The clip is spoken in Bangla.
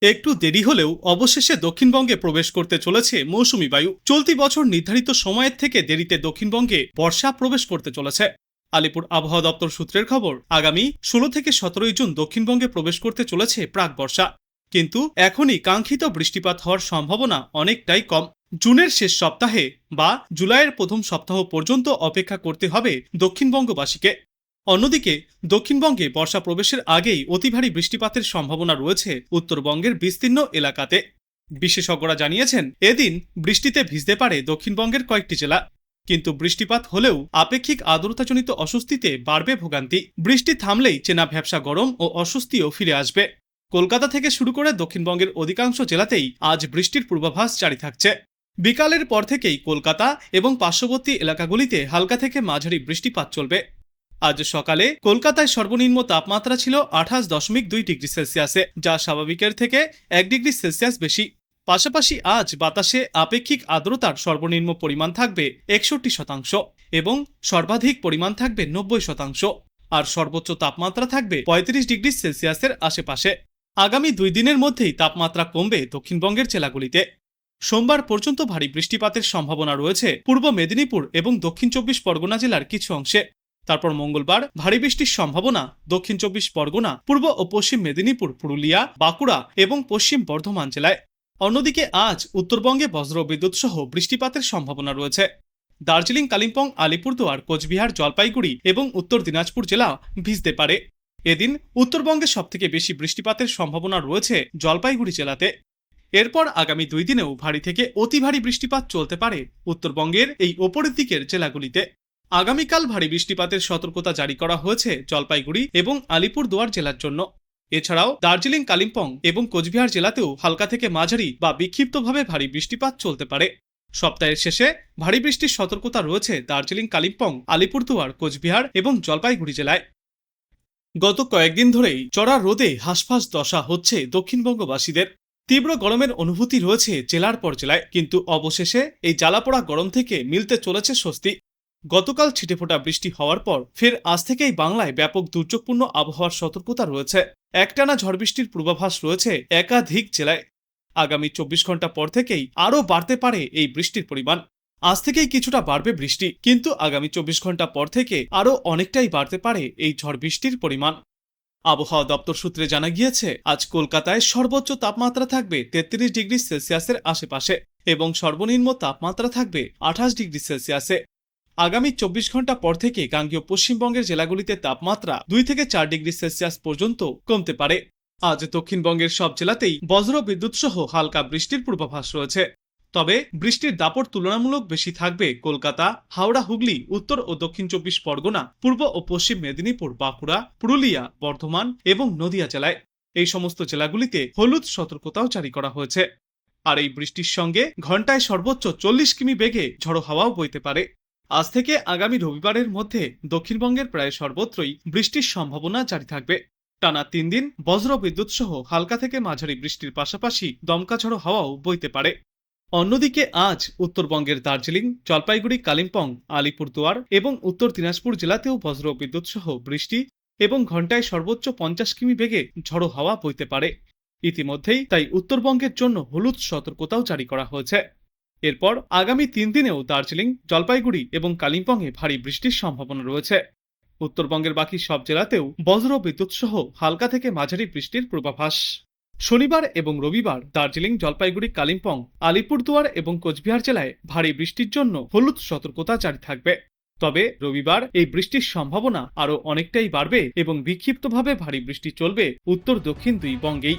একটু দেরি হলেও অবশেষে দক্ষিণবঙ্গে প্রবেশ করতে চলেছে মৌসুমি বায়ু। চলতি বছর নির্ধারিত সময়ের থেকে দেরিতে দক্ষিণবঙ্গে বর্ষা প্রবেশ করতে চলেছে। আলিপুর আবহাওয়া দপ্তর সূত্রের খবর, আগামী ষোলো থেকে সতেরোই জুন দক্ষিণবঙ্গে প্রবেশ করতে চলেছে প্রাক বর্ষা। কিন্তু এখনই কাঙ্ক্ষিত বৃষ্টিপাত হওয়ার সম্ভাবনা অনেকটাই কম। জুনের শেষ সপ্তাহে বা জুলাইয়ের প্রথম সপ্তাহ পর্যন্ত অপেক্ষা করতে হবে দক্ষিণবঙ্গবাসীকে। অন্যদিকে, দক্ষিণবঙ্গে বর্ষা প্রবেশের আগেই অতি ভারী বৃষ্টিপাতের সম্ভাবনা রয়েছে উত্তরবঙ্গের বিস্তীর্ণ এলাকাতে। বিশেষজ্ঞরা জানিয়েছেন, এদিন বৃষ্টিতে ভিজতে পারে দক্ষিণবঙ্গের কয়েকটি জেলা। কিন্তু বৃষ্টিপাত হলেও আপেক্ষিক আর্দ্রতাজনিত অস্বস্তিতে বাড়বে ভোগান্তি। বৃষ্টি থামলেই চেনা ভ্যাবসা গরম ও অস্বস্তিও ফিরে আসবে। কলকাতা থেকে শুরু করে দক্ষিণবঙ্গের অধিকাংশ জেলাতেই আজ বৃষ্টির পূর্বাভাস জারি থাকছে। বিকালের পর থেকেই কলকাতা এবং পার্শ্ববর্তী এলাকাগুলিতে হালকা থেকে মাঝারি বৃষ্টিপাত চলবে। আজ সকালে কলকাতায় সর্বনিম্ন তাপমাত্রা ছিল আঠাশ দশমিক দুই ডিগ্রি সেলসিয়াসে, যা স্বাভাবিকের থেকে এক ডিগ্রি সেলসিয়াস বেশি। পাশাপাশি আজ বাতাসে আপেক্ষিক আর্দ্রতার সর্বনিম্ন পরিমাণ থাকবে একষট্টি শতাংশ এবং সর্বাধিক পরিমাণ থাকবে নব্বই শতাংশ, আর সর্বোচ্চ তাপমাত্রা থাকবে পঁয়ত্রিশ ডিগ্রি সেলসিয়াসের আশেপাশে। আগামী দুই দিনের মধ্যেই তাপমাত্রা কমবে দক্ষিণবঙ্গের জেলাগুলিতে। সোমবার পর্যন্ত ভারী বৃষ্টিপাতের সম্ভাবনা রয়েছে পূর্ব মেদিনীপুর এবং দক্ষিণ চব্বিশ পরগনা জেলার কিছু অংশে। তারপর মঙ্গলবার ভারী বৃষ্টির সম্ভাবনা দক্ষিণ চব্বিশ পরগনা, পূর্ব ও পশ্চিম মেদিনীপুর, পুরুলিয়া, বাঁকুড়া এবং পশ্চিম বর্ধমান জেলায়। অন্যদিকে আজ উত্তরবঙ্গে বজ্র বিদ্যুৎ সহ বৃষ্টিপাতের সম্ভাবনা রয়েছে। দার্জিলিং, কালিম্পং, আলিপুরদুয়ার, কোচবিহার, জলপাইগুড়ি এবং উত্তর দিনাজপুর জেলা ভিজতে পারে। এদিন উত্তরবঙ্গে সবথেকে বেশি বৃষ্টিপাতের সম্ভাবনা রয়েছে জলপাইগুড়ি জেলাতে। এরপর আগামী দুই দিনেও ভারী থেকে অতি ভারী বৃষ্টিপাত চলতে পারে উত্তরবঙ্গের এই ওপরের দিকের জেলাগুলিতে। আগামীকাল ভারী বৃষ্টিপাতের সতর্কতা জারি করা হয়েছে জলপাইগুড়ি এবং আলিপুরদুয়ার জেলার জন্য। এছাড়াও দার্জিলিং, কালিম্পং এবং কোচবিহার জেলাতেও হালকা থেকে মাঝারি বা বিক্ষিপ্তভাবে ভারী বৃষ্টিপাত চলতে পারে। সপ্তাহের শেষে ভারী বৃষ্টির সতর্কতা রয়েছে দার্জিলিং, কালিম্পং, আলিপুরদুয়ার, কোচবিহার এবং জলপাইগুড়ি জেলায়। গত কয়েকদিন ধরেই চড়া রোদে হাসফাস দশা হচ্ছে দক্ষিণবঙ্গবাসীদের। তীব্র গরমের অনুভূতি রয়েছে জেলার পর জেলায়, কিন্তু অবশেষে এই জ্বালাপোড়া গরম থেকে মিলতে চলেছে স্বস্তি। গতকাল ছিটেফোঁটা বৃষ্টি হওয়ার পর ফের আজ থেকেই বাংলায় ব্যাপক দুর্যোগপূর্ণ আবহাওয়ার সতর্কতা রয়েছে। একটানা ঝড় বৃষ্টির পূর্বাভাস রয়েছে একাধিক জেলায়। আগামী চব্বিশ ঘণ্টা পর থেকেই আরও বাড়তে পারে এই বৃষ্টির পরিমাণ। আজ থেকেই কিছুটা বাড়বে বৃষ্টি, কিন্তু আগামী চব্বিশ ঘণ্টা পর থেকে আরও অনেকটাই বাড়তে পারে এই ঝড় বৃষ্টির পরিমাণ। আবহাওয়া দপ্তর সূত্রে জানা গিয়েছে, আজ কলকাতায় সর্বোচ্চ তাপমাত্রা থাকবে তেত্রিশ ডিগ্রি সেলসিয়াসের আশেপাশে এবং সর্বনিম্ন তাপমাত্রা থাকবে আঠাশ ডিগ্রি সেলসিয়াসে। আগামী চব্বিশ ঘণ্টা পর থেকে গাঙ্গীয় পশ্চিমবঙ্গের জেলাগুলিতে তাপমাত্রা দুই থেকে চার ডিগ্রি সেলসিয়াস পর্যন্ত কমতে পারে। আজ দক্ষিণবঙ্গের সব জেলাতেই বজ্র বিদ্যুৎ সহ হালকা বৃষ্টির পূর্বাভাস রয়েছে। তবে বৃষ্টির দাপট তুলনামূলক বেশি থাকবে কলকাতা, হাওড়া, হুগলি, উত্তর ও দক্ষিণ চব্বিশ পরগনা, পূর্ব ও পশ্চিম মেদিনীপুর, বাঁকুড়া, পুরুলিয়া, বর্ধমান এবং নদিয়া জেলায়। এই সমস্ত জেলাগুলিতে হলুদ সতর্কতাও জারি করা হয়েছে। আর এই বৃষ্টির সঙ্গে ঘন্টায় সর্বোচ্চ চল্লিশ কিমি বেগে ঝড়ো হাওয়াও বইতে পারে। আজ থেকে আগামী রবিবারের মধ্যে দক্ষিণবঙ্গের প্রায় সর্বত্রই বৃষ্টির সম্ভাবনা জারি থাকবে। টানা তিন দিন বজ্র বিদ্যুৎ সহ হালকা থেকে মাঝারি বৃষ্টির পাশাপাশি দমকা ঝড়ো হাওয়াও বইতে পারে। অন্যদিকে আজ উত্তরবঙ্গের দার্জিলিং, জলপাইগুড়ি, কালিম্পং, আলিপুরদুয়ার এবং উত্তর দিনাজপুর জেলাতেও বজ্র বিদ্যুৎ সহ বৃষ্টি এবং ঘন্টায় সর্বোচ্চ পঞ্চাশ কিমি বেগে ঝড়ো হাওয়া বইতে পারে। ইতিমধ্যেই তাই উত্তরবঙ্গের জন্য হলুদ সতর্কতাও জারি করা হয়েছে। এরপর আগামী তিন দিনেও দার্জিলিং, জলপাইগুড়ি এবং কালিম্পংয়ে ভারী বৃষ্টির সম্ভাবনা রয়েছে। উত্তরবঙ্গের বাকি সব জেলাতেও বজ্র বিদ্যুৎ সহ হালকা থেকে মাঝারি বৃষ্টির পূর্বাভাস। শনিবার এবং রবিবার দার্জিলিং, জলপাইগুড়ি, কালিম্পং, আলিপুরদুয়ার এবং কোচবিহার জেলায় ভারী বৃষ্টির জন্য হলুদ সতর্কতা জারি থাকবে। তবে রবিবার এই বৃষ্টির সম্ভাবনা আরও অনেকটাই বাড়বে এবং বিক্ষিপ্তভাবে ভারী বৃষ্টি চলবে উত্তর দক্ষিণ দুই বঙ্গেই।